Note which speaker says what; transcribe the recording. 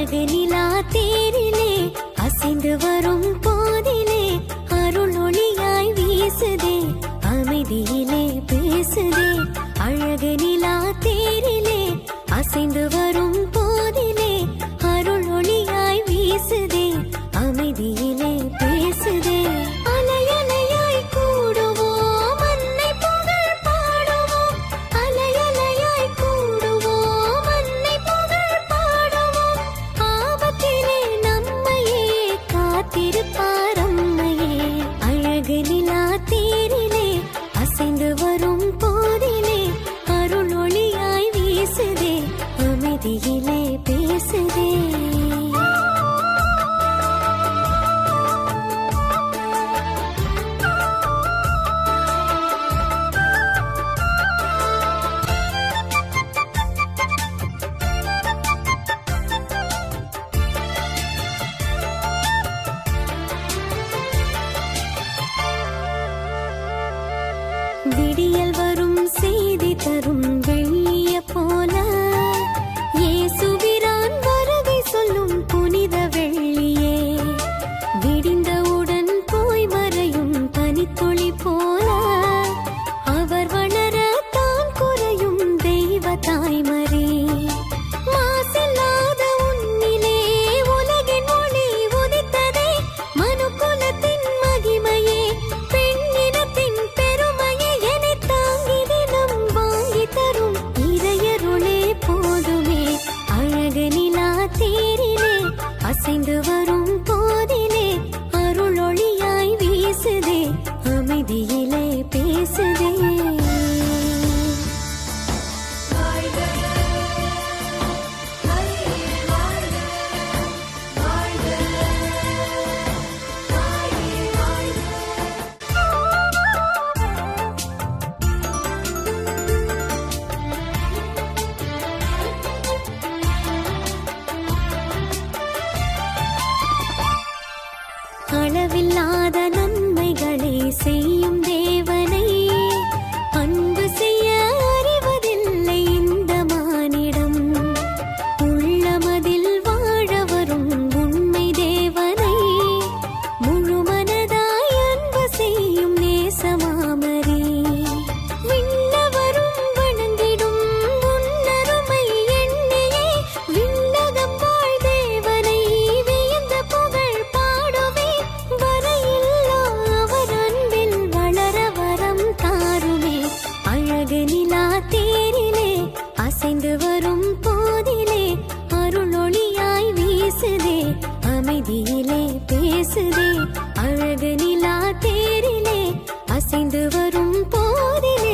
Speaker 1: அழகு நிலா தேரிலே அசைந்து வரும் போதிலே அருள் ஒளியாய் வீசுதே அமைதியிலே பேசுதே. அழகு நிலா தேரிலே அசைந்து வரும் போதிலே அருள் ஒளியாய் வீசுதே. பேசுதே. விடியல் வரும் செய்தி தரும் செய்ய தேரிலே அசைந்து வரும் போதிலே அருளொளியாய் வீசுதே அமைதியிலே பேசுதே அழகு நிலா தேரிலே அசைந்து வரும் போதிலே